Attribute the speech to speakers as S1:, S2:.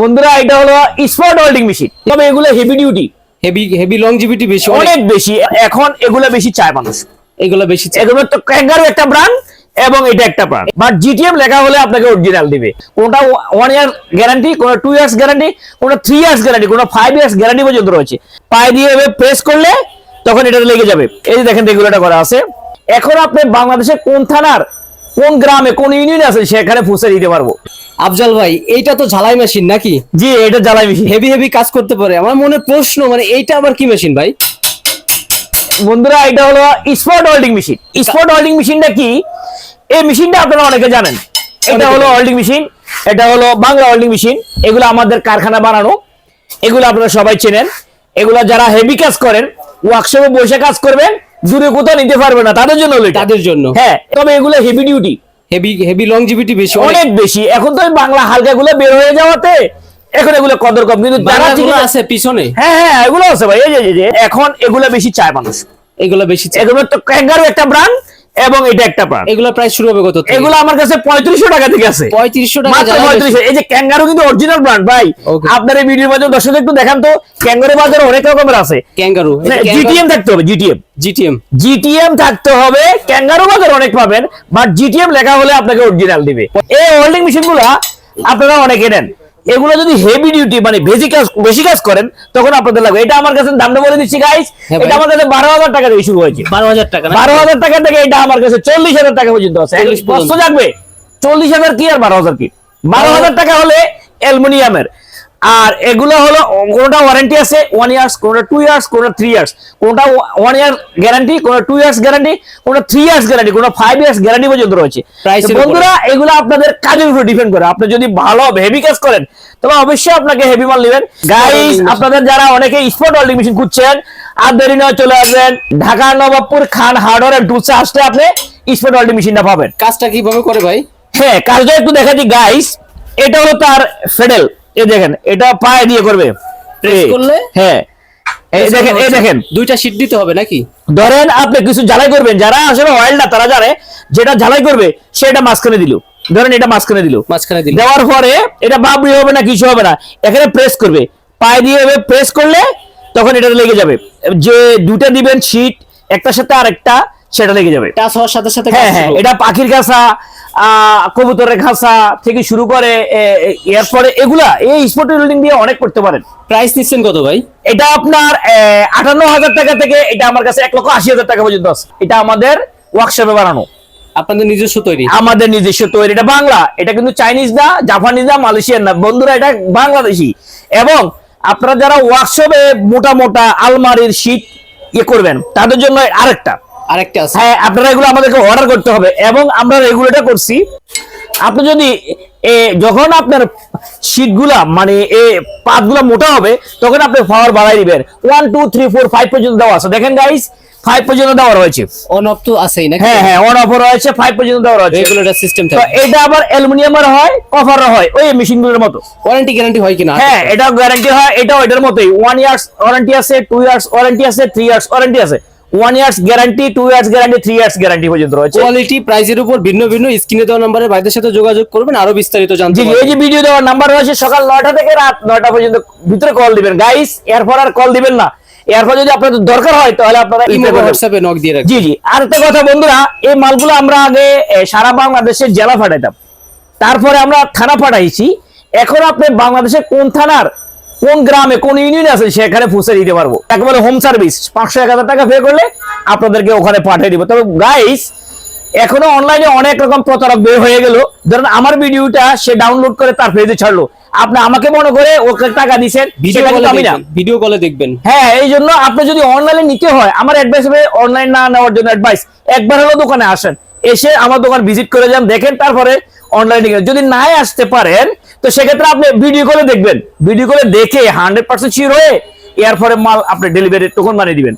S1: বন্ধুরা এটা হলো স্পট ওয়েল্ডিং মেশিন তবে এগুলো heavy duty
S2: heavy heavy longevity বেশি অনেক
S1: বেশি। এখন এগুলো বেশি চায় মানুষ।
S2: এগুলো বেশি।
S1: এগুলো তো ক্যাঙ্গারু একটা ব্র্যান্ড এবং এটা একটা ব্র্যান্ড বাট জিটিএম লেখা হলে আপনাকে অরিজিনাল দিবে। কোনটা ওয়ান ইয়ার গ্যারান্টি কোনটা টু ইয়ার্স গ্যারান্টি কোনটা থ্রি ইয়ার্স গ্যারান্টি কোনটা ফাইভ ইয়ার্স গ্যারান্টি পর্যন্ত রয়েছে। পায়ে দিয়ে প্রেস করলে তখন এটা লেগে যাবে। এই যে দেখেন রেগুলেটর করা আছে। এখন আপনি বাংলাদেশে কোন থানার কোন গ্রামে কোন ইউনিয়ন আছে সেখানে ফুসে দিতে পারব।
S2: আফজাল ভাই এইটা তো ঝালাই মেশিন নাকি?
S1: জি এটা জ্বালাই মেশিন।
S2: হেভি হেভি কাজ করতে পারে। আমার মনে প্রশ্ন মানে এইটা আবার কি মেশিন ভাই?
S1: বন্ধুরা এটা হলো spot welding machine spot welding মেশিনটা কি? এই মেশিনটা আপনারা অনেকে জানেন। এটা হলো। ওয়েল্ডিং মেশিন এটা হলো বাংলা ওয়েল্ডিং মেশিন এগুলো আমাদের কারখানা বানানো। এগুলো আপনারা সবাই চেনেন। এগুলো যারা হেভি কাজ করেন ওয়ার্কশপে বসে কাজ করবেন দূরে কোথাও নিতে পারবে না। তাদের জন্য।
S2: তাদের জন্য।
S1: হ্যাঁ তবে এগুলো heavy duty
S2: heavy heavy longevity বেশি অনেক
S1: বেশি। এখন তো বাংলা হালকা গুলো বের হয়ে যাওয়াতে এখন এগুলো কদর কম। কিন্তু
S2: আছে পিছনে।
S1: হ্যাঁ হ্যাঁ এগুলো আছে ভাই। এই যে- এখন এগুলো বেশি চায় মানুষ।
S2: এগুলো বেশি।
S1: এগুলো তো ক্যাঙ্গারু একটা ব্র্যান্ড এবং এটা একটা ব্র্যান্ড
S2: এগুলো প্রাইস শুরু হবে কত
S1: এগুলো আমার কাছে পঁয়ত্রিশশো টাকা থেকে আছে।
S2: পঁয়ত্রিশশো টাকা
S1: মাত্র
S2: জ্বালাই
S1: পঁয়ত্রিশশো। এই যে ক্যাঙ্গারু কিন্তু অরিজিনাল ব্র্যান্ড ভাই। আপনার এই ভিডিওর মাধ্যমে দর্শক একটু দেখান তো ক্যাঙ্গারু বাজারে অনেক রকমের আছে।
S2: ক্যাঙ্গারু।
S1: জিটিএম থাকতে হবে জিটিএম
S2: জিটিএম
S1: জিটিএম থাকতে হবে ক্যাঙ্গারু বাজার অনেক পাবেন বাট জিটিএম লেখা হলে আপনাকে অরিজিনাল দিবে। এই হোল্ডিং মেশিনগুলা আপনারা অনেকে নেন। এগুলো যদি হেভি ডিউটি মানে বেশি কাজ বেশি কাজ করেন তখন আপনাদের লাগবে। এটা আমার কাছে দামটা বলে দিচ্ছি গাইস
S2: হ্যাঁ
S1: এটা আমার কাছে বারো হাজার টাকা থেকে শুরু হয়েছে।
S2: বারো হাজার টাকা না?
S1: বারো হাজার টাকা থেকে এটা আমার কাছে চল্লিশ হাজার টাকা পর্যন্ত আছে।
S2: 40
S1: বস্তু থাকবে চল্লিশ হাজার কি আর বারো হাজার কি? বারো হাজার টাকা হলে অ্যালুমিনিয়ামের। আর এগুলো হলো কোনটা ওয়ারেন্টি আছে ওয়ান ইয়ার্স কোনটা টু ইয়ার্স কোনটা থ্রি ইয়ার্স কোনটা ওয়ান ইয়ার গ্যারান্টি কোনটা টু ইয়ার্স গ্যারান্টি কোনটা থ্রি ইয়ার্স গ্যারান্টি কোনটা ফাইভ ইয়ার্স গ্যারান্টি পর্যন্ত রয়েছে। বন্ধুরা এগুলো আপনাদের কাজের উপর ডিপেন্ড করে। আপনি যদি ভালো হেভি কাজ করেন তবে অবশ্যই আপনাকে হেভি মাল নেবেন। গাইস আপনাদের যারা অনেকে স্পট ওয়েল্ডিং মেশিন খুঁজছেন আর দেরি নয় চলে আসবেন ঢাকা নবাবপুর খান হার্ডওয়ার এন্ড টুলসে আসলে আপনি স্পট ওয়েল্ডিং মেশিনটা পাবেন।
S2: কাজটা কীভাবে করে ভাই?
S1: হ্যাঁ কাজটা একটু দেখা দিই গাইস এটা হলো তার ফেডেল এই দেখেন এটা পায়ে দিয়ে করবে।
S2: করলে?
S1: হ্যাঁ। এই দেখেন এই দেখেন।
S2: দুইটা শীট দিতে হবে নাকি?
S1: ধরেন আপনি কিছু ঝালাই করবেন যারা আসলে অয়েলটা তারা জানে যেটা ঝালাই করবে সেটা মাঝখানে দিল। ধরেন এটা মাঝখানে দিল।
S2: মাঝখানে দিলে।
S1: দেওয়ার পরে এটা বাবরি হবে না কিছু হবে না। এখানে প্রেস করবে। পায়ে দিয়ে প্রেস করলে তখন এটা লেগে যাবে। যে দুটা দিবেন শীট একটার সাথে আরেকটা সেটা লেগে যাবে।
S2: টাচ হওয়ার সাথে সাথে
S1: হ্যাঁ হ্যাঁ এটা পাখির আহ, কবুতরের খাঁচা থেকে শুরু করে এরপরে এগুলা এই স্পট বিল্ডিং দিয়ে অনেক করতে পারেন।
S2: প্রাইস নিচ্ছেন কত ভাই?
S1: এটা আপনার আটান্ন হাজার টাকা থেকে এটা আমার কাছে এক লক্ষ আশি হাজার টাকা পর্যন্ত আছে। এটা আমাদের ওয়ার্কশপে বানানো।
S2: আপনাদের নিজস্ব তৈরি?
S1: আমাদের নিজস্ব তৈরি এটা বাংলা। এটা কিন্তু চাইনিজ না জাপানিজ না মালয়েশিয়ান না। বন্ধুরা এটা বাংলাদেশি। এবং আপনারা যারা ওয়ার্কশপে মোটা মোটা আলমারির শীট ইয়ে করবেন তাদের জন্য আরেকটা।
S2: আরেকটা আছে।
S1: হ্যাঁ আপনারা এগুলো আমাদেরকে অর্ডার করতে হবে এবং আমরা রেগুলেটর করছি। আপনি যদি যখন আপনার শীটগুলা মানে এ পাতগুলা মোটা হবে তখন আপনি পাওয়ার বাড়াই দিবেন। One two three four five পর্যন্ত দেওয়া আছে। দেখেন গাইস ফাইভ পর্যন্ত দেওয়া রয়েছে।
S2: অন অফ তো আছেই নাকি?
S1: হ্যাঁ হ্যাঁ ওয়ান অফার রয়েছে ফাইভ পর্যন্ত দেওয়া রয়েছে।
S2: রেগুলেটর সিস্টেম
S1: তো এটা আবার অ্যালুমিনিয়ামের হয় কভারের হয় ওই মেশিনগুলোর মতো।
S2: ওয়ারেন্টি গ্যারান্টি হয় কিনা?
S1: হ্যাঁ এটা গ্যারান্টি হয় এটা ওইটার মতোই। ওয়ান ইয়ার্স ওয়ারেন্টি আছে টু ইয়ার্স ওয়ারেন্টি আছে থ্রি ইয়ার্স ওয়ারেন্টি আছে। One years guarantee two years guarantee three years guarantee পর্যন্ত রয়েছে।
S2: কোয়ালিটি প্রাইসের উপর ভিন্ন ভিন্ন স্ক্রিনে দেওয়া নাম্বারে ভাইদের সাথে যোগাযোগ করবেন আরও বিস্তারিত জানতে
S1: জি এই যে ভিডিও দেওয়ার নাম্বার রয়েছে সকাল নয়টা থেকে রাত নয়টা পর্যন্ত ভিতরে কল দিবেন। গাইস এরপর আর কল দিবেন না। এরপর যদি আপনাদের দরকার হয় তাহলে আপনারা।
S2: হোয়াটসঅ্যাপে নক দিয়ে রাখবেন।
S1: জি জি। আর একটা কথা বন্ধুরা এই মালগুলো আমরা আগে সারা বাংলাদেশের জেলা পাঠাইতাম তারপরে আমরা থানা পাঠাইছি এখন আপনি বাংলাদেশের কোন থানার কোন গ্রামে কোন ইউনিয়নে আছে সেখানে পৌঁছে দিতে পারব। একেবারে হোম সার্ভিস পাঁচশো এক হাজার টাকা পে করলে আপনাদেরকে ওখানে পাঠিয়ে দিব। তবে গাইস এখনও অনলাইনে অনেক রকম প্রতারক বের হয়ে গেল। ধরেন আমার ভিডিওটা সে ডাউনলোড করে তার পেজে ছাড়লো। আপনি আমাকে মনে করে ওকে টাকা দিচ্ছেন
S2: কলে ভিডিও কলে দেখবেন।
S1: হ্যাঁ এই জন্য আপনি যদি অনলাইনে নিতে হয় আমার অ্যাডভাইস হবে অনলাইন না নেওয়ার জন্য অ্যাডভাইস একবার হলো দোকানে আসেন। এসে আমার দোকান ভিজিট করে যান দেখেন তারপরে অনলাইনে যদি নাই আসতে পারেন, তো সেক্ষেত্রে আপনি ভিডিও কলে দেখবেন। ভিডিও কলে দেখে হান্ড্রেড পার্সেন্ট শিওর হয়ে, এরপরে মাল আপনি ডেলিভারি টোকন বানিয়ে দিবেন।